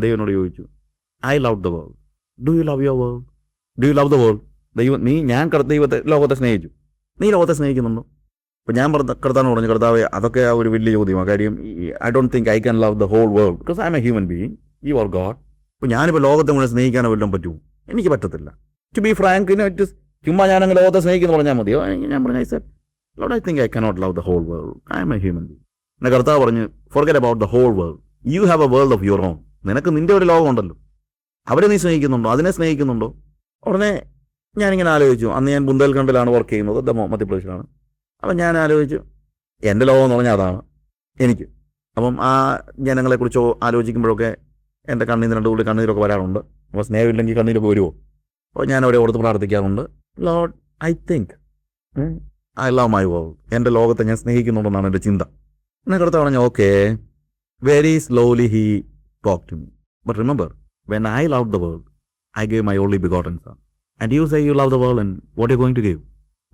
ദൈവനോട് ചോദിച്ചു I love the world do you love your world do you love the world ദൈവം നീ ഞാൻ ദൈവത്തെ ലോകത്തെ സ്നേഹിച്ചു. നീ ലോകത്തെ സ്നേഹിക്കുന്നുണ്ടോ? അപ്പം ഞാൻ പറഞ്ഞ കർത്താവ് പറഞ്ഞു കർത്താവ് അതൊക്കെ ആ ഒരു വലിയ ചോദ്യമാണ് കാര്യം I don't think I can love the whole world because I am a human being you are God അപ്പോൾ ഞാനിപ്പോൾ ലോകത്തെ മുഴുവൻ സ്നേഹിക്കാനോ വല്ലതും പറ്റുമോ? എനിക്ക് പറ്റത്തില്ല. ടു ബി ഫ്രാങ്ക് ഇറ്റ് ചുമ്മാ ഞാനങ്ങ് ലോകത്തെ സ്നേഹിക്കുന്നു പറഞ്ഞാൽ മതിയോ? ഞാൻ പറഞ്ഞു I sir Lord I think I cannot love the whole world I am a human being എന്നെ കർത്താവ് പറഞ്ഞു forget about the whole world you have a world of your own നിനക്ക് നിന്റെ ഒരു ലോകമുണ്ടല്ലോ. അവരെ നീ സ്നേഹിക്കുന്നുണ്ടോ? അതിനെ സ്നേഹിക്കുന്നുണ്ടോ? ഉടനെ ഞാനിങ്ങനെ ആലോചിച്ചു. അന്ന് ഞാൻ ബുന്ദേൽഖണ്ഡിലാണ് വർക്ക് ചെയ്യുന്നത്. ദ മധ്യപ്രദേശിലാണ്. അപ്പം ഞാൻ ആലോചിച്ചു എന്റെ ലോകം എന്ന് പറഞ്ഞാൽ അതാണ്. എനിക്ക്. അപ്പം ആ ജനങ്ങളെക്കുറിച്ച് ആലോചിക്കുമ്പോഴൊക്കെ എന്റെ കണ്ണീർ രണ്ട് കൂടി കണ്ണീരൊക്കെ വരാറുണ്ട്. അപ്പോൾ സ്നേഹമില്ലെങ്കിൽ കണ്ണീരൊക്കെ വരുമോ? അപ്പോൾ ഞാൻ അവരെ ഓർത്ത് പ്രാർത്ഥിക്കാറുണ്ട്. Lord I think I love my world. എന്റെ ലോകത്തെ ഞാൻ സ്നേഹിക്കുന്നുണ്ടെന്നാണ് എന്റെ ചിന്ത. എന്നെ കടുത്ത പറഞ്ഞു okay very slowly he talk me. But remember, when I loved the world, I gave my only begotten son. And you say you love the world and what are you going to give?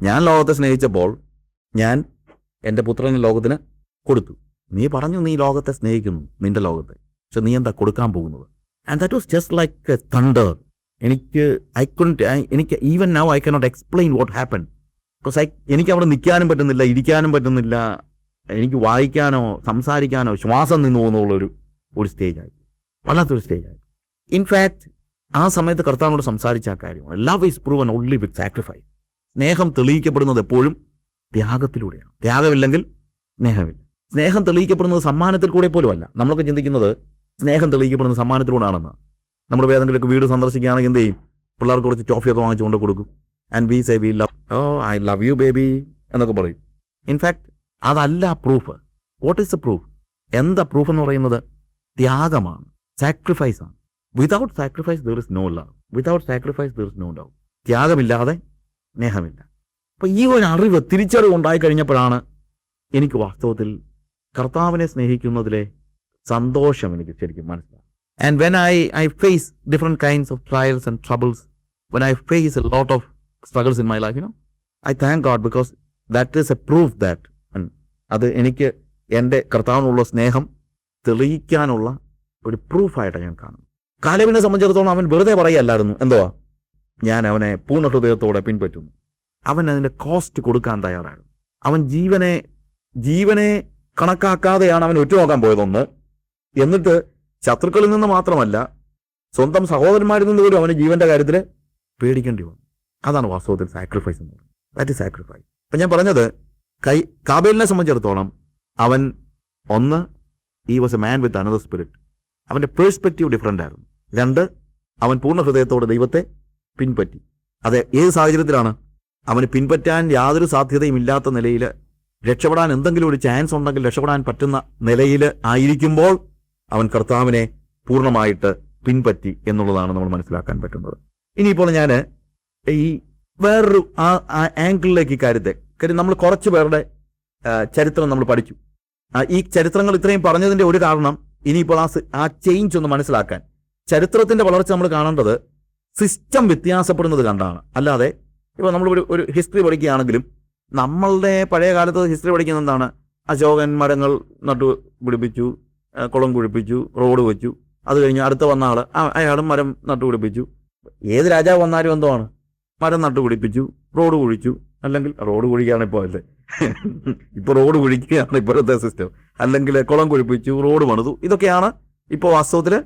ഞാൻ ലോകത്തെ സ്നേഹിച്ചപ്പോൾ ഞാൻ എന്റെ പുത്രനെ ലോകത്തിന് കൊടുത്തു. നീ പറഞ്ഞു നീ ലോകത്തെ സ്നേഹിക്കുന്നു നിന്റെ ലോകത്തെ. പക്ഷെ നീ എന്താ കൊടുക്കാൻ പോകുന്നത്? And that was just like a thunder എനിക്ക് ഐ കുണ്ട് എനിക്ക് even now I cannot explain what happen because I എനിക്ക് അവിടെ നിൽക്കാനും പറ്റുന്നില്ല ഇരിക്കാനും പറ്റുന്നില്ല. എനിക്ക് വായിക്കാനോ സംസാരിക്കാനോ ശ്വാസം നിന്നു പോകുന്നുള്ളൊരു ഒരു സ്റ്റേജായി വല്ലാത്തൊരു സ്റ്റേജായി ഇൻഫാക്ട് ആ സമയത്ത് കർത്താവിനോട് സംസാരിച്ച ആ കാര്യം love is proven only with sacrifice സ്നേഹം തെളിയിക്കപ്പെടുന്നത് എപ്പോഴും ത്യാഗത്തിലൂടെയാണ്. ത്യാഗമില്ലെങ്കിൽ സ്നേഹമില്ല. സ്നേഹം തെളിയിക്കപ്പെടുന്നത് സമ്മാനത്തിൽ കൂടെ പോലും അല്ല. നമ്മളൊക്കെ ചിന്തിക്കുന്നത് സ്നേഹം തെളിയിക്കപ്പെടുന്നത് സമ്മാനത്തിലൂടെയാണെന്ന് നമ്മൾ ഏതെങ്കിലുമൊക്കെ വീട് സന്ദർശിക്കുകയാണെങ്കിൽ എന്ത് ചെയ്യും? പിള്ളേർക്ക് കുറച്ച് ടോഫിയൊക്കെ വാങ്ങിച്ചു കൊണ്ട് കൊടുക്കും. And we say we love oh I love you baby എന്നൊക്കെ പറയും. ഇൻഫാക്ട് അതല്ല proof what is a proof എന്താ പ്രൂഫ് എന്ന് പറയുന്നത്? ത്യാഗമാണ്. സാക്രിഫൈസ് ആണ്. Without sacrifice there is no love without sacrifice there is no love ത്യാഗമില്ലാതെ സ്നേഹമില്ല. അപ്പൊ ഈ ഒരു അറിവ് തിരിച്ചറിവ് ഉണ്ടായി കഴിഞ്ഞപ്പോഴാണ് എനിക്ക് വാസ്തവത്തിൽ കർത്താവിനെ സ്നേഹിക്കുന്നതിലെ സന്തോഷം എനിക്ക് ശരിക്കും മനസ്സിലായി. And when I I face different kinds of trials and troubles when I face a lot of struggles in my life you know I thank God because that is a proof that അത് എനിക്ക് എന്റെ കർത്താവിനുള്ള സ്നേഹം തെളിയിക്കാനുള്ള ഒരു പ്രൂഫായിട്ടാണ് ഞാൻ കാണുന്നത്. കാലവിനെ സംബന്ധിച്ചിടത്തോളം അവൻ വെറുതെ പറയല്ലായിരുന്നു എന്തോ ഞാൻ അവനെ പൂർണ ഹൃദയത്തോടെ പിൻപറ്റുന്നു. അവൻ അതിന്റെ കോസ്റ്റ് കൊടുക്കാൻ തയ്യാറായിരുന്നു അവൻ ജീവനെ ജീവനെ കണക്കാക്കാതെയാണ് അവൻ ഉറ്റുനോക്കാൻ പോയതൊന്ന്. എന്നിട്ട് ശത്രുക്കളിൽ നിന്ന് മാത്രമല്ല സ്വന്തം സഹോദരന്മാരിൽ നിന്ന് പോലും അവന് ജീവന്റെ കാര്യത്തിൽ പേടിക്കേണ്ടി വന്നു. അതാണ് വാസ്തവത്തിൽ സാക്രിഫൈസ് എന്ന് പറയുന്നത്. ദാറ്റ് ഇസ് സാക്രിഫൈസ് അപ്പം ഞാൻ പറഞ്ഞത് കൈ കാബേലിനെ സംബന്ധിച്ചിടത്തോളം അവൻ ഒന്ന് he was a man with another spirit അവന്റെ പേഴ്സ്പെക്റ്റീവ് ഡിഫറന്റ് ആയിരുന്നു. രണ്ട് അവൻ പൂർണ ഹൃദയത്തോടെ ദൈവത്തെ പിൻപറ്റി. അത് ഏത് സാഹചര്യത്തിലാണ്? അവന് പിൻപറ്റാൻ യാതൊരു സാധ്യതയും ഇല്ലാത്ത നിലയിൽ രക്ഷപ്പെടാൻ എന്തെങ്കിലും ഒരു ചാൻസ് ഉണ്ടെങ്കിൽ രക്ഷപ്പെടാൻ പറ്റുന്ന നിലയിൽ ആയിരിക്കുമ്പോൾ അവൻ കർത്താവിനെ പൂർണമായിട്ട് പിൻപറ്റി എന്നുള്ളതാണ് നമ്മൾ മനസ്സിലാക്കാൻ പറ്റുന്നത്. ഇനിയിപ്പോൾ ഞാൻ ഈ വേറൊരു ആ ആംഗിളിലേക്ക് കാര്യത്തെ കാര്യം നമ്മൾ കുറച്ച് പേരുടെ ചരിത്രം നമ്മൾ പഠിച്ചു. ഈ ചരിത്രങ്ങൾ ഇത്രയും പറഞ്ഞതിന്റെ ഒരു കാരണം ഇനിയിപ്പോൾ ആ ആ ചേഞ്ച് ഒന്ന് മനസ്സിലാക്കാൻ. ചരിത്രത്തിന്റെ വളർച്ച നമ്മൾ കാണേണ്ടത് സിസ്റ്റം വ്യത്യാസപ്പെടുന്നത് കണ്ടാണ്. അല്ലാതെ ഇപ്പോൾ നമ്മൾ ഒരു ഒരു ഹിസ്റ്ററി പഠിക്കുകയാണെങ്കിലും നമ്മളുടെ പഴയ കാലത്ത് ഹിസ്റ്ററി പഠിക്കുന്നത് എന്താണ്? അശോകൻ മരങ്ങൾ നട്ടു പിടിപ്പിച്ചു കുളം കുഴിപ്പിച്ചു റോഡ് വെച്ചു. അത് കഴിഞ്ഞ് അടുത്ത വന്ന ആൾ അയാളും മരം നട്ടു പിടിപ്പിച്ചു. ഏത് രാജാവ് വന്നാലും എന്തുമാണ് മരം നട്ടു പിടിപ്പിച്ചു റോഡ് കുഴിച്ചു. അല്ലെങ്കിൽ റോഡ് കുഴിക്കുകയാണ് ഇപ്പോൾ അല്ലേ ഇപ്പോൾ റോഡ് കുഴിക്കുകയാണ് ഇപ്പോഴത്തെ സിസ്റ്റം അല്ലെങ്കിൽ കുളം കുഴിപ്പിച്ചു റോഡ് പണിതു. ഇതൊക്കെയാണ് ഇപ്പോൾ വാസ്തവത്തിൽ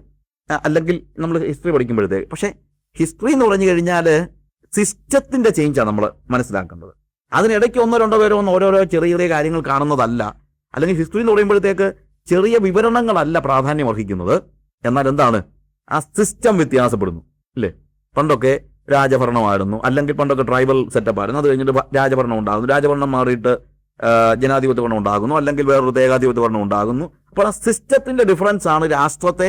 അല്ലെങ്കിൽ നമ്മൾ ഹിസ്റ്ററി പഠിക്കുമ്പോഴത്തേക്ക് പക്ഷേ ഹിസ്റ്ററി എന്ന് പറഞ്ഞു കഴിഞ്ഞാൽ സിസ്റ്റത്തിന്റെ ചേഞ്ചാണ് നമ്മൾ മനസ്സിലാക്കേണ്ടത്. അതിനിടയ്ക്ക് ഒന്നോ രണ്ടോ പേരോ ഒന്ന് ഓരോരോ ചെറിയ ചെറിയ കാര്യങ്ങൾ കാണുന്നതല്ല. അല്ലെങ്കിൽ ഹിസ്റ്ററി എന്ന് പറയുമ്പോഴത്തേക്ക് ചെറിയ വിവരണങ്ങളല്ല പ്രാധാന്യം അർഹിക്കുന്നത്. എന്നാൽ എന്താണ്? ആ സിസ്റ്റം വ്യത്യാസപ്പെടുന്നു അല്ലേ? പണ്ടൊക്കെ രാജഭരണമായിരുന്നു. അല്ലെങ്കിൽ പണ്ടൊക്കെ ട്രൈബൽ സെറ്റപ്പ് ആയിരുന്നു. അത് കഴിഞ്ഞിട്ട് രാജഭരണം ഉണ്ടാകുന്നു രാജഭരണം മാറിയിട്ട് ജനാധിപത്യ ഭരണം ഉണ്ടാകുന്നു അല്ലെങ്കിൽ വേറൊരു ഏകാധിപത്യ ഭരണം ഉണ്ടാകുന്നു. അപ്പോൾ ആ സിസ്റ്റത്തിന്റെ ഡിഫറൻസ് ആണ് രാഷ്ട്രത്തെ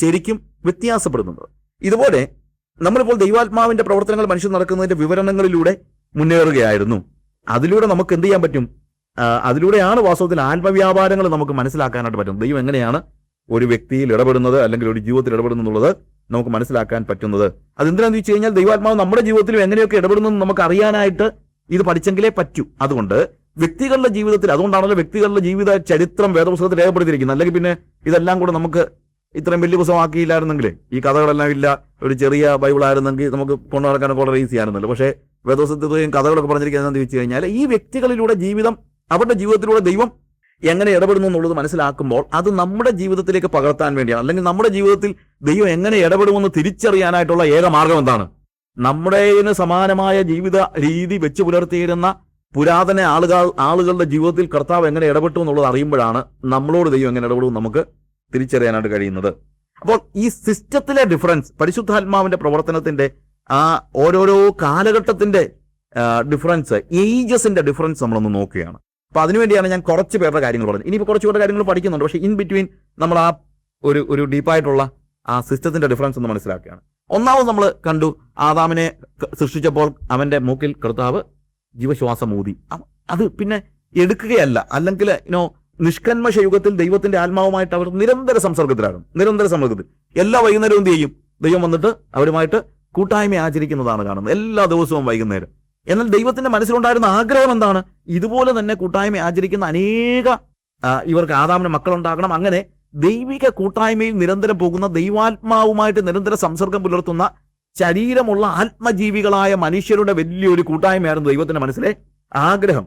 ശരിക്കും വ്യത്യാസപ്പെടുന്നത്. ഇതുപോലെ നമ്മളിപ്പോൾ ദൈവാത്മാവിന്റെ പ്രവർത്തനങ്ങൾ മനുഷ്യൻ നടക്കുന്നതിന്റെ വിവരണങ്ങളിലൂടെ മുന്നേറുകയായിരുന്നു. അതിലൂടെ നമുക്ക് എന്ത് ചെയ്യാൻ പറ്റും? അതിലൂടെയാണ് വാസ്തവത്തിൽ ആത്മവ്യാപാരങ്ങൾ നമുക്ക് മനസ്സിലാക്കാനായിട്ട് പറ്റും ദൈവം എങ്ങനെയാണ് ഒരു വ്യക്തിയിൽ ഇടപെടുന്നത് അല്ലെങ്കിൽ ഒരു ജീവിതത്തിൽ ഇടപെടുന്നു എന്നുള്ളത് നമുക്ക് മനസ്സിലാക്കാൻ പറ്റുന്നത്. അതെന്തിനാന്ന് വെച്ച് കഴിഞ്ഞാൽ ദൈവാത്മാവ് നമ്മുടെ ജീവിതത്തിലും എങ്ങനെയൊക്കെ ഇടപെടുന്നു നമുക്ക് അറിയാനായിട്ട് ഇത് പഠിച്ചെങ്കിലേ പറ്റൂ. അതുകൊണ്ട് വ്യക്തികളുടെ ജീവിതത്തിൽ അതുകൊണ്ടാണല്ലോ വ്യക്തികളുടെ ജീവിത ചരിത്രം വേദപുസ്തകത്തിൽ രേഖപ്പെടുത്തിയിരിക്കുന്നത്. അല്ലെങ്കിൽ പിന്നെ ഇതെല്ലാം കൂടെ നമുക്ക് ഇത്രയും വലിയ പുസ്തകമാക്കിയില്ലായിരുന്നെങ്കിൽ ഈ കഥകളെല്ലാം ഇല്ല ഒരു ചെറിയ ബൈബിൾ ആയിരുന്നെങ്കിൽ നമുക്ക് കൊണ്ടു നടക്കാനൊക്കെ വളരെ ഈസി ആയിരുന്നല്ലോ. പക്ഷേ വേദോസത്യത്തെയും കഥകളൊക്കെ പറഞ്ഞിരിക്കുന്നത് ചോദിച്ചു കഴിഞ്ഞാൽ ഈ വ്യക്തികളിലൂടെ ജീവിതം അവരുടെ ജീവിതത്തിലൂടെ ദൈവം എങ്ങനെ ഇടപെടുന്നു എന്നുള്ളത് മനസ്സിലാക്കുമ്പോൾ അത് നമ്മുടെ ജീവിതത്തിലേക്ക് പകർത്താൻ വേണ്ടിയാണ്. അല്ലെങ്കിൽ നമ്മുടെ ജീവിതത്തിൽ ദൈവം എങ്ങനെ ഇടപെടുമെന്ന് തിരിച്ചറിയാനായിട്ടുള്ള ഏക മാർഗം എന്താണ്? നമ്മുടേതിന് സമാനമായ ജീവിത രീതി വെച്ചു പുലർത്തിയിരുന്ന പുരാതന ആളുകൾ ആളുകളുടെ ജീവിതത്തിൽ കർത്താവ് എങ്ങനെ ഇടപെട്ടു എന്നുള്ളത് അറിയുമ്പോഴാണ് നമ്മളോട് ദൈവം എങ്ങനെ ഇടപെടും നമുക്ക് തിരിച്ചറിയാനായിട്ട് കഴിയുന്നത്. അപ്പോൾ ഈ സിസ്റ്റത്തിലെ ഡിഫറൻസ് പരിശുദ്ധാത്മാവിന്റെ പ്രവർത്തനത്തിന്റെ ആ ഓരോരോ കാലഘട്ടത്തിന്റെ ഡിഫറൻസ് ഏജസിന്റെ ഡിഫറൻസ് നമ്മളൊന്ന് നോക്കുകയാണ്. അപ്പൊ അതിനുവേണ്ടിയാണ് ഞാൻ കുറച്ച് പേരുടെ കാര്യങ്ങൾ പറഞ്ഞത്. ഇനിയിപ്പോൾ കുറച്ച് പേരുടെ കാര്യങ്ങൾ പഠിക്കുന്നുണ്ട്. പക്ഷേ ഇൻ ബിറ്റ്വീൻ നമ്മൾ ആ ഒരു ഒരു ഡീപ്പായിട്ടുള്ള ആ സിസ്റ്റത്തിന്റെ ഡിഫറൻസ് ഒന്ന് മനസ്സിലാക്കുകയാണ്. ഒന്നാമത് നമ്മൾ കണ്ടു ആദാമിനെ സൃഷ്ടിച്ചപ്പോൾ അവന്റെ മൂക്കിൽ കർത്താവ് ജീവശ്വാസം ഊതി അത് പിന്നെ എടുക്കുകയല്ല. അല്ലെങ്കിൽ ഇനോ നിഷ്കന്മശ യുഗത്തിൽ ദൈവത്തിന്റെ ആത്മാവുമായിട്ട് അവർ നിരന്തര സംസർഗത്തിലാണ് നിരന്തര സംസർഗത്തിൽ. എല്ലാ വൈകുന്നേരവും ചെയ്യും? ദൈവം വന്നിട്ട് അവരുമായിട്ട് കൂട്ടായ്മ ആചരിക്കുന്നതാണ് കാണുന്നത്. എല്ലാ ദിവസവും വൈകുന്നേരം. എന്നാൽ ദൈവത്തിന്റെ മനസ്സിലുണ്ടായിരുന്ന ആഗ്രഹം എന്താണ്? ഇതുപോലെ തന്നെ കൂട്ടായ്മ ആചരിക്കുന്ന അനേക ഇവർക്ക് ആദാമിന് മക്കളുണ്ടാകണം. അങ്ങനെ ദൈവിക കൂട്ടായ്മയിൽ നിരന്തരം പോകുന്ന ദൈവാത്മാവുമായിട്ട് നിരന്തര സംസർഗം പുലർത്തുന്ന ശരീരമുള്ള ആത്മജീവികളായ മനുഷ്യരുടെ വലിയൊരു കൂട്ടായ്മയായിരുന്നു ദൈവത്തിന്റെ മനസ്സിലെ ആഗ്രഹം.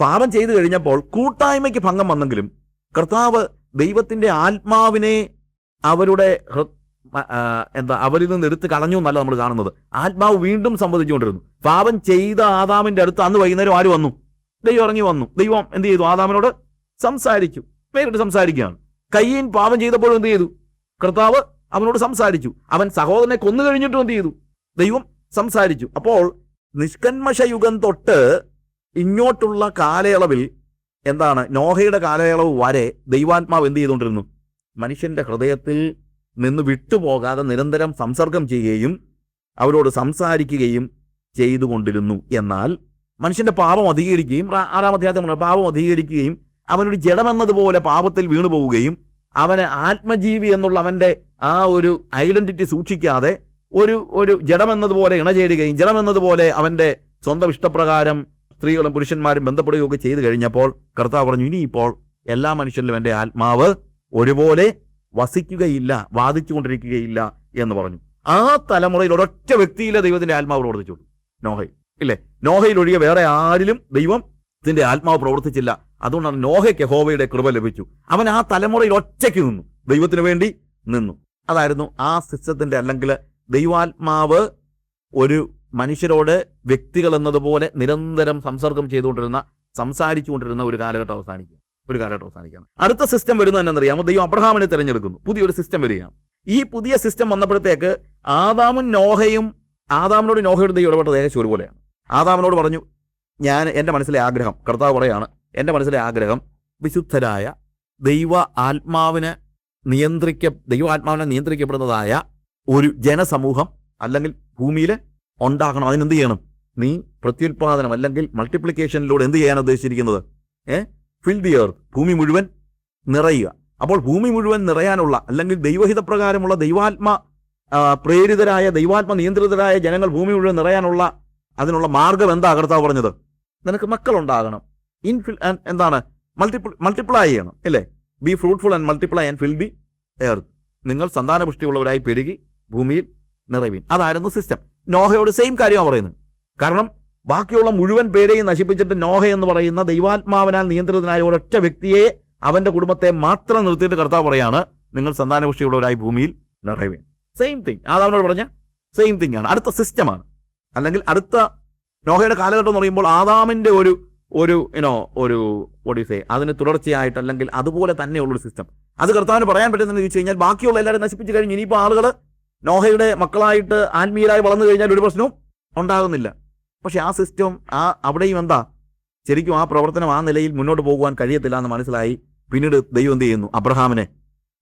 പാപം ചെയ്തു കഴിഞ്ഞപ്പോൾ കൂട്ടായ്മയ്ക്ക് ഭംഗം വന്നെങ്കിലും കർത്താവ് ദൈവത്തിന്റെ ആത്മാവിനെ അവരുടെ എന്താ അവരിൽ നിന്ന് എടുത്ത് കളഞ്ഞു എന്നല്ല നമ്മൾ കാണുന്നത്. ആത്മാവ് വീണ്ടും സംവദിച്ചുകൊണ്ടിരുന്നു. പാപം ചെയ്ത ആദാമിന്റെ അടുത്ത് അന്ന് വൈകുന്നേരം ആര് വന്നു? ദൈവം ഇറങ്ങി വന്നു. ദൈവം എന്ത് ചെയ്തു? ആദാമിനോട് സംസാരിച്ചു. നേരിട്ട് സംസാരിക്കുകയാണ്. കയ്യൻ പാപം ചെയ്തപ്പോഴും എന്ത് ചെയ്തു? കർത്താവ് അവനോട് സംസാരിച്ചു. അവൻ സഹോദരനെ കൊന്നു കഴിഞ്ഞിട്ടും എന്ത് ചെയ്തു? ദൈവം സംസാരിച്ചു. അപ്പോൾ നിഷ്കന്മശ യുഗം തൊട്ട് ഇങ്ങോട്ടുള്ള കാലയളവിൽ എന്താണ്? നോഹയുടെ കാലയളവ് വരെ ദൈവാത്മാവ് എന്ത് ചെയ്തുകൊണ്ടിരുന്നു? മനുഷ്യന്റെ ഹൃദയത്തിൽ നിന്ന് വിട്ടുപോകാതെ നിരന്തരം സംസർഗം ചെയ്യുകയും അവരോട് സംസാരിക്കുകയും ചെയ്തുകൊണ്ടിരുന്നു. എന്നാൽ മനുഷ്യന്റെ പാപം അധികരിക്കുകയും ആറാം അധ്യായത്തിൽ പാപം അധികരിക്കുകയും അവനൊരു ജഡമെന്നതുപോലെ പാപത്തിൽ വീണുപോവുകയും അവന് ആത്മജീവി എന്നുള്ള അവന്റെ ആ ഒരു ഐഡന്റിറ്റി സൂക്ഷിക്കാതെ ഒരു ഒരു ജഡമെന്നതുപോലെ ഇണചേരുകയും ജഡമെന്നതുപോലെ അവന്റെ സ്വന്തം ഇഷ്ടപ്രകാരം സ്ത്രീകളും പുരുഷന്മാരും ബന്ധപ്പെടുകയൊക്കെ ചെയ്തു കഴിഞ്ഞപ്പോൾ കർത്താവ് പറഞ്ഞു ഇനിയിപ്പോൾ എല്ലാ മനുഷ്യരിലും എന്റെ ആത്മാവ് ഒരുപോലെ വസിക്കുകയില്ല വാദിച്ചുകൊണ്ടിരിക്കുകയില്ല എന്ന് പറഞ്ഞു. ആ തലമുറയിൽ ഒരൊറ്റ വ്യക്തിയിലെ ദൈവത്തിന്റെ ആത്മാവ് പ്രവർത്തിച്ചു നോഹയിൽ ഇല്ലേ? നോഹയിൽ ഒഴികെ വേറെ ആരിലും ദൈവം ഇതിന്റെ ആത്മാവ് പ്രവർത്തിച്ചില്ല. അതുകൊണ്ടാണ് നോഹയ്ക്ക് ഹോവയുടെ കൃപ ലഭിച്ചു. അവൻ ആ തലമുറയിൽ ഒറ്റയ്ക്ക് നിന്നു. ദൈവത്തിന് വേണ്ടി നിന്നു. അതായിരുന്നു ആ സിസ്റ്റത്തിന്റെ അല്ലെങ്കിൽ ദൈവാത്മാവ് ഒരു മനുഷ്യരോട് വ്യക്തികൾ എന്നതുപോലെ നിരന്തരം സംസർഗം ചെയ്തുകൊണ്ടിരുന്ന സംസാരിച്ചുകൊണ്ടിരുന്ന ഒരു കാലഘട്ടം അവസാനിക്കും. ഒരു കാലഘട്ടം അവസാനിക്കുകയാണ്. അടുത്ത സിസ്റ്റം വരുന്നത് എന്നറിയാമോ ദൈവം അബ്രഹാമിനെ തിരഞ്ഞെടുക്കുന്നു. പുതിയൊരു സിസ്റ്റം വരികയാണ്. ഈ പുതിയ സിസ്റ്റം വന്നപ്പോഴത്തേക്ക് ആദാമും നോഹയും ആദാമിനോട് നോഹയുടെ ദൈവം ഇടപെട്ടത് ഏകദേശം ഒരുപോലെയാണ്. ആദാമിനോട് പറഞ്ഞു ഞാൻ എന്റെ മനസ്സിലെ ആഗ്രഹം കർത്താവ് പറയാണ് എന്റെ മനസ്സിലെ ആഗ്രഹം വിശുദ്ധരായ ദൈവ ആത്മാവിന് നിയന്ത്രിക്ക ദൈവാത്മാവിനെ നിയന്ത്രിക്കപ്പെടുന്നതായ ഒരു ജനസമൂഹം അല്ലെങ്കിൽ ഭൂമിയിൽ ഉണ്ടാകണം. അതിനെന്ത് ചെയ്യണം? നീ പ്രത്യുൽപാദനം അല്ലെങ്കിൽ മൾട്ടിപ്ലിക്കേഷനിലൂടെ എന്ത് ചെയ്യാൻ ഉദ്ദേശിച്ചിരിക്കുന്നത്? ഏ? ഫിൽ ദി എർത്ത് ഭൂമി മുഴുവൻ നിറയുക. അപ്പോൾ ഭൂമി മുഴുവൻ നിറയാനുള്ള അല്ലെങ്കിൽ ദൈവഹിതപ്രകാരമുള്ള ദൈവാത്മ പ്രേരിതരായ ദൈവാത്മ നിയന്ത്രിതരായ ജനങ്ങൾ ഭൂമി മുഴുവൻ നിറയാനുള്ള അതിനുള്ള മാർഗം എന്താ? കർത്താവ് പറഞ്ഞത്. നിനക്ക് മക്കളുണ്ടാകണം. ഇൻഫിൽ എന്താണ്? മൾട്ടിപ്പിൾ മൾട്ടിപ്ലൈ ചെയ്യണം. അല്ലേ be fruitful and multiply and fill the earth നിങ്ങൾ സന്താനപുഷ്ടിയുള്ളവരായി പെരുകി ഭൂമിയിൽ നിറവീൻ. അതായിരുന്നു സിസ്റ്റം നോഹയോട് സെയിം കാര്യമാണ് പറയുന്നത് കാരണം ബാക്കിയുള്ള മുഴുവൻ പേരെയും നശിപ്പിച്ചിട്ട് നോഹ എന്ന് പറയുന്ന ദൈവാത്മാവിനാൽ നിയന്ത്രിതനായ ഒരൊറ്റ വ്യക്തിയെ അവന്റെ കുടുംബത്തെ മാത്രം നിർത്തിയിട്ട് കർത്താവ് പറയാണ് നിങ്ങൾ സന്താനപുഷ്ടിയുള്ളവരായി ഭൂമിയിൽ നിറവീൻ. സെയിം തിങ് ആദാമിനോട് പറഞ്ഞ സെയിം തിങ് ആണ്. അടുത്ത സിസ്റ്റമാണ് അല്ലെങ്കിൽ അടുത്ത നോഹയുടെ കാലഘട്ടം എന്ന് പറയുമ്പോൾ ആദാമിന്റെ ഒരു ഒരു ഇനോ ഒരു ഒഡീസേ അതിന് തുടർച്ചയായിട്ട് അല്ലെങ്കിൽ അതുപോലെ തന്നെയുള്ളൊരു സിസ്റ്റം അത് കർത്താവിന് പറയാൻ പറ്റുന്നതെന്ന് ചോദിച്ചു കഴിഞ്ഞാൽ ബാക്കിയുള്ള എല്ലാവരും നശിപ്പിച്ചു കഴിഞ്ഞു ഇനിയിപ്പോൾ ആളുകൾ നോഹയുടെ മക്കളായിട്ട് ആത്മീയരായി വളർന്നു കഴിഞ്ഞാൽ ഒരു പ്രശ്നവും ഉണ്ടാകുന്നില്ല. പക്ഷെ ആ സിസ്റ്റം ആ അവിടെയും എന്താ? ശരിക്കും ആ പ്രവർത്തനം ആ നിലയിൽ മുന്നോട്ട് പോകുവാൻ കഴിയത്തില്ല എന്ന് മനസ്സിലായി. പിന്നീട് ദൈവം എന്ത് ചെയ്യുന്നു? അബ്രഹാമിനെ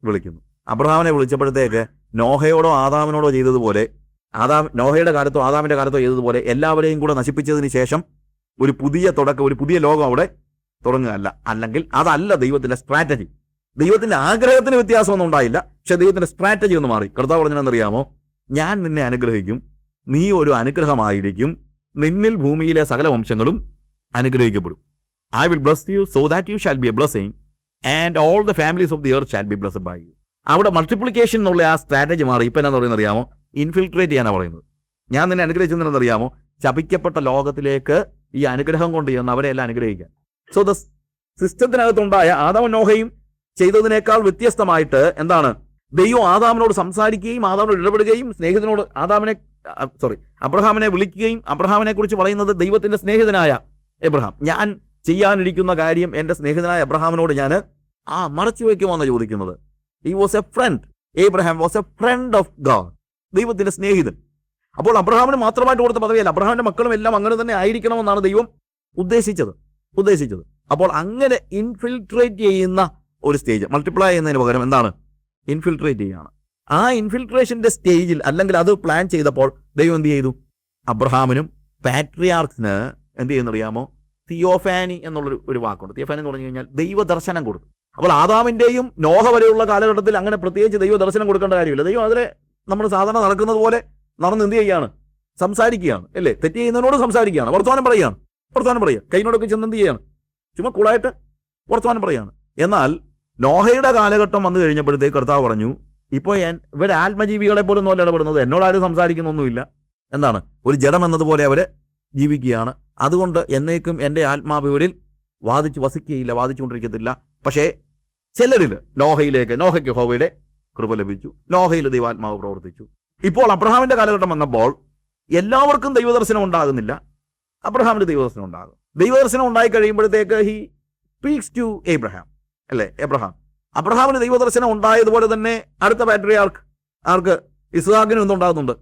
വിളിക്കുന്നു. അബ്രഹാമിനെ വിളിച്ചപ്പോഴത്തേക്ക് നോഹയോടോ ആദാമിനോടോ ചെയ്തതുപോലെ ആദാം നോഹയുടെ കാലത്തോ ആദാമിന്റെ കാലത്തോ ചെയ്തതുപോലെ എല്ലാവരെയും കൂടെ നശിപ്പിച്ചതിന് ശേഷം ഒരു പുതിയ തുടക്കം ഒരു പുതിയ ലോകം അവിടെ തുടങ്ങുകയല്ല. അല്ലെങ്കിൽ അതല്ല ദൈവത്തിന്റെ സ്ട്രാറ്റജി ദൈവത്തിന്റെ ആഗ്രഹത്തിന് വ്യത്യാസമൊന്നും ഉണ്ടായില്ല. പക്ഷെ ദൈവത്തിന്റെ സ്ട്രാറ്റജി ഒന്ന് മാറി. കർത്താവ് പറഞ്ഞതെന്നറിയാമോ ഞാൻ നിന്നെ അനുഗ്രഹിക്കും. നീ ഒരു അനുഗ്രഹമായിരിക്കും. നിന്നിൽ ഭൂമിയിലെ സകല വംശങ്ങളും അനുഗ്രഹിക്കപ്പെടും. I will bless you so that you shall be a blessing and all the families of the earth shall be blessed by you അവിടെ മൾട്ടിപ്ലിക്കേഷൻ എന്നുള്ള ആ സ്ട്രാറ്റജി മാറി. ഇപ്പം എന്നാ പറയുന്നത് അറിയാമോ? ഇൻഫിൽട്രേറ്റ് ചെയ്യാനാണ് പറയുന്നത്. ഞാൻ നിന്നെ അനുഗ്രഹിച്ചെന്ന് അറിയാമോ ചപിക്കപ്പെട്ട ലോകത്തിലേക്ക് ഈ അനുഗ്രഹം കൊണ്ട് ചെയ്യുന്ന അവരെ എല്ലാം അനുഗ്രഹിക്കാൻ സോ ദ സിസ്റ്റത്തിനകത്തുണ്ടായ ആദാമനോഹയും ചെയ്തതിനേക്കാൾ വ്യത്യസ്തമായിട്ട് എന്താണ്? ദൈവം ആദാമിനോട് സംസാരിക്കുകയും ആദാമിനോട് ഇടപെടുകയും സ്നേഹിതനോട് ആദാമിനെ സോറി അബ്രഹാമിനെ വിളിക്കുകയും അബ്രഹാമിനെ കുറിച്ച് പറയുന്നത് ദൈവത്തിന്റെ സ്നേഹിതനായ എബ്രഹാം. ഞാൻ ചെയ്യാനിരിക്കുന്ന കാര്യം എന്റെ സ്നേഹിതനായ എബ്രഹാമിനോട് ഞാൻ ആ മറച്ചു വയ്ക്കുമോന്നാണ് ചോദിക്കുന്നത്. He was a friend Abraham was a friend of God ദൈവത്തിന്റെ സ്നേഹിതൻ. അപ്പോൾ അബ്രഹാമിന് മാത്രമായിട്ട് കൊടുത്ത പദവിയല്ല. അബ്രഹാമിന്റെ മക്കളും എല്ലാം അങ്ങനെ തന്നെ ആയിരിക്കണമെന്നാണ് ദൈവം ഉദ്ദേശിച്ചത്. ഉദ്ദേശിച്ചത്. അപ്പോൾ അങ്ങനെ ഇൻഫിൽട്രേറ്റ് ചെയ്യുന്ന ഒരു സ്റ്റേജ് മൾട്ടിപ്ലൈ ചെയ്യുന്നതിന് പകരം എന്താണ്? ഇൻഫിൽട്രേറ്റ് ചെയ്യുകയാണ്. ആ ഇൻഫിൽട്രേഷന്റെ സ്റ്റേജിൽ അല്ലെങ്കിൽ അത് പ്ലാൻ ചെയ്തപ്പോൾ ദൈവം എന്ത് ചെയ്തു? അബ്രഹാമിനും പാട്രിയാർക്കിന് എന്ത് ചെയ്യുന്നറിയാമോ തിയോഫാനി എന്നുള്ളൊരു ഒരു വാക്കുണ്ട്. തിയോഫാനി എന്ന് പറഞ്ഞു കഴിഞ്ഞാൽ ദൈവദർശനം കൊടുത്തു അപ്പോൾ ആദാമിന്റെയും നോഹ വരെയുള്ള കാലഘട്ടത്തിൽ അങ്ങനെ പ്രത്യേകിച്ച് ദൈവദർശനം കൊടുക്കേണ്ട കാര്യമില്ല. ദൈവം അതിലെ നമ്മൾ സാധാരണ നടക്കുന്നത് പോലെ നടന്ന് എന്ത് ചെയ്യാണ്? സംസാരിക്കുകയാണ്. അല്ലേ? തെറ്റ് ചെയ്യുന്നതിനോട് സംസാരിക്കുകയാണ്. വർത്തമാനം പറയുകയാണ്. വർത്തമാനം പറയുക. കൈനോടൊക്കെ ചെന്ന് എന്ത് ചെയ്യാണ്? ചുമ്മാ കൂളായിട്ട് വർത്തമാനം പറയുകയാണ്. എന്നാൽ നോഹയുടെ കാലഘട്ടം വന്നു കഴിഞ്ഞപ്പോഴത്തേക്ക് കർത്താവ് പറഞ്ഞു ഇപ്പോൾ ഇവരെ ആത്മജീവികളെ പോലും അല്ല ഇടപെടുന്നത്. എന്നോട് ആരും സംസാരിക്കുന്നൊന്നുമില്ല. എന്താണ്? ഒരു ജഡം എന്നതുപോലെ അവർ ജീവിക്കുകയാണ്. അതുകൊണ്ട് എന്നേക്കും എന്റെ ആത്മാവ് ഇവരിൽ വാദിച്ച് വസിക്കുകയില്ല വാദിച്ചുകൊണ്ടിരിക്കത്തില്ല. പക്ഷേ ചിലരിൽ ലോഹയിലേക്ക് നോഹയ്ക്ക് ഹോവയുടെ കൃപ ലഭിച്ചു. ലോഹയിൽ ദൈവാത്മാവ് പ്രവർത്തിച്ചു. ഇപ്പോൾ അബ്രഹാമിന്റെ കാലഘട്ടം വന്നപ്പോൾ എല്ലാവർക്കും ദൈവദർശനം ഉണ്ടാകുന്നില്ല. അബ്രഹാമിന് ദൈവദർശനം ഉണ്ടാകും. ദൈവദർശനം ഉണ്ടായി കഴിയുമ്പോഴത്തേക്ക് ഹി സ്പീക്സ് ടു എബ്രഹാം അല്ലേ? എബ്രഹാം അബ്രഹാമിന് ദൈവദർശനം ഉണ്ടായതുപോലെ തന്നെ അടുത്ത ബാറ്ററി ആർക്ക്? ആർക്ക് ഇസ്ഹാഖിനും എന്തുണ്ടാകുന്നുണ്ട്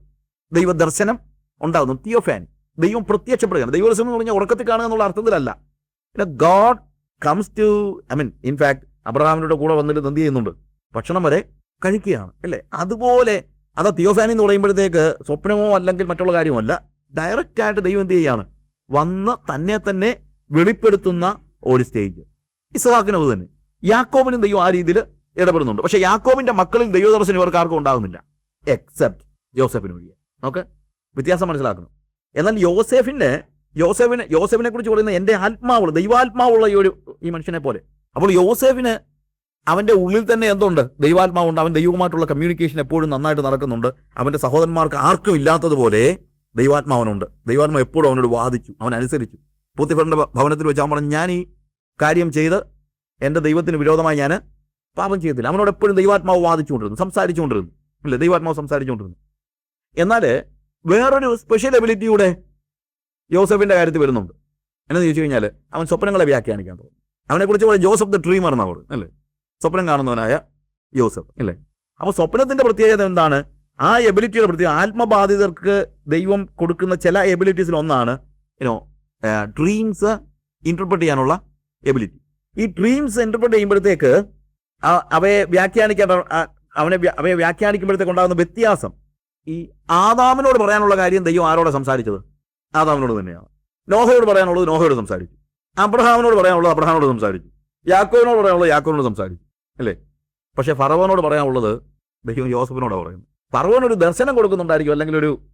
ദൈവദർശനം ഉണ്ടാകുന്നു. തിയോഫാൻ ദൈവം പ്രത്യക്ഷപ്പെടുകയാണ്. ദൈവദർശനം എന്ന് പറഞ്ഞാൽ ഉറക്കത്തിൽ കാണുക എന്നുള്ള അർത്ഥത്തിലല്ല. പിന്നെ God comes to I mean in fact അബ്രഹാമിനോട് കൂടെ വന്നിട്ട് എന്ത് ചെയ്യുന്നുണ്ട്? ഭക്ഷണം വരെ കഴിക്കുകയാണ് അല്ലേ? അതുപോലെ അത് തിയോഫാനി എന്ന് പറയുമ്പോഴത്തേക്ക് സ്വപ്നമോ അല്ലെങ്കിൽ മറ്റുള്ള കാര്യമല്ല ഡയറക്റ്റ് ആയിട്ട് ദൈവം എന്ത് ചെയ്യാണ്? വന്ന് തന്നെ തന്നെ വെളിപ്പെടുത്തുന്ന ഒരു സ്റ്റേജ് ഇസ്ഹാക്കിനും അത് തന്നെ. യാക്കോബിനും ദൈവം ആ രീതിയിൽ ഇടപെടുന്നുണ്ട്. പക്ഷെ യാക്കോബിന്റെ മക്കളിൽ ദൈവദർശനം ഇവർക്ക് ആർക്കും ഉണ്ടാകുന്നില്ല. എക്സെപ്റ്റ് ജോസഫിന് ഒഴികെ. ഓക്കെ വ്യത്യാസം മനസ്സിലാക്കണം. എന്നാൽ യോസെഫിന്റെ യോസെഫിനെ യോസെഫിനെ കുറിച്ച് പറയുന്ന എന്റെ ആത്മാവുള്ള ദൈവാത്മാവുള്ള ഈ ഒരു ഈ മനുഷ്യനെ പോലെ അപ്പോൾ യോസെഫിന് അവന്റെ ഉള്ളിൽ തന്നെ എന്തുണ്ട്? ദൈവാത്മാവുണ്ട്. അവൻ ദൈവവുമായിട്ടുള്ള കമ്മ്യൂണിക്കേഷൻ എപ്പോഴും നന്നായിട്ട് നടക്കുന്നുണ്ട്. അവന്റെ സഹോദരന്മാർക്ക് ആർക്കും ഇല്ലാത്തതുപോലെ ദൈവാത്മാവനുണ്ട്. ദൈവാത്മാവ് എപ്പോഴും അവനോട് വാദിച്ചു അവൻ അനുസരിച്ചു. പൂത്തിഫറിന്റെ ഭവനത്തിൽ വെച്ച് അവൻ പറഞ്ഞു ഞാൻ ഈ കാര്യം ചെയ്ത് എന്റെ ദൈവത്തിന് വിരോധമായി ഞാൻ പാപം ചെയ്തില്ല. അവനോട് എപ്പോഴും ദൈവാത്മാവ് വാദിച്ചുകൊണ്ടിരുന്നു സംസാരിച്ചുകൊണ്ടിരുന്നു. ഇല്ല ദൈവാത്മാവ് സംസാരിച്ചുകൊണ്ടിരുന്നു. എന്നാൽ വേറൊരു സ്പെഷ്യൽ എബിലിറ്റിയുടെ ജോസഫിന്റെ കാര്യത്തിൽ വരുന്നുണ്ട്. എന്നു ചോദിച്ചു കഴിഞ്ഞാൽ അവൻ സ്വപ്നങ്ങളെ വ്യാഖ്യാനിക്കാൻ തോന്നുന്നു അവനെക്കുറിച്ച് പറയും ജോസഫ് ദ ഡ്രീമർ എന്നാണ് പറയുന്നത് അല്ലേ? സ്വപ്നം കാണുന്നവനായ യോസഫ് അല്ലേ? അപ്പോൾ സ്വപ്നത്തിന്റെ പ്രത്യേകത എന്താണ്? ആ എബിലിറ്റിയുടെ പ്രത്യേകത ആത്മബാധിതർക്ക് ദൈവം കൊടുക്കുന്ന ചില എബിലിറ്റീസിൽ ഒന്നാണ് യുനോ ഡ്രീംസ് ഇന്റർപ്രറ്റ് ചെയ്യാനുള്ള എബിലിറ്റി ഈ ഡ്രീംസ് ഇന്റർപ്രറ്റ് ചെയ്യുമ്പോഴത്തേക്ക് അവയെ വ്യാഖ്യാനിക്കാൻ അവനെ അവയെ വ്യാഖ്യാനിക്കുമ്പോഴത്തേക്ക് ഉണ്ടാകുന്ന വ്യത്യാസം. ഈ ആദാമിനോട് പറയാനുള്ള കാര്യം ദൈവം ആരോടെ സംസാരിച്ചത്? ആദാമിനോട് തന്നെയാണ്. നോഹയോട് പറയാനുള്ളത് നോഹയോട് സംസാരിച്ചു. അബ്രഹാമിനോട് പറയാനുള്ളത് അബ്രഹാമിനോട് സംസാരിച്ചു. യാക്കോവിനോട് പറയാനുള്ളത് യാക്കോവിനോട് സംസാരിച്ചു. അല്ലേ? പക്ഷെ ഫറവോനോട് പറയാനുള്ളത് ദൈവം ജോസഫിനോട് പറയുന്നത്. ഫറവോൻ ഒരു ദർശനം കൊടുക്കുന്നുണ്ടായിരിക്കും അല്ലെങ്കിൽ ഒരു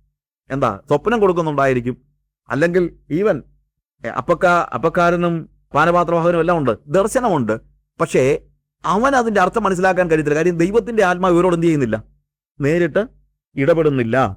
എന്താ സ്വപ്നം കൊടുക്കുന്നുണ്ടായിരിക്കും. അല്ലെങ്കിൽ ഈവൻ അപ്പക്ക അപ്പക്കാരനും പാനപാത്രവാഹകനും എല്ലാം ഉണ്ട്. ദർശനമുണ്ട്. പക്ഷേ അവൻ അതിന്റെ അർത്ഥം മനസ്സിലാക്കാൻ കഴിയത്തില്ല. കാര്യം ദൈവത്തിന്റെ ആത്മാവ് ഇവരോട് എന്ത് ചെയ്യുന്നില്ല? നേരിട്ട് ഇടപെടുന്നില്ല.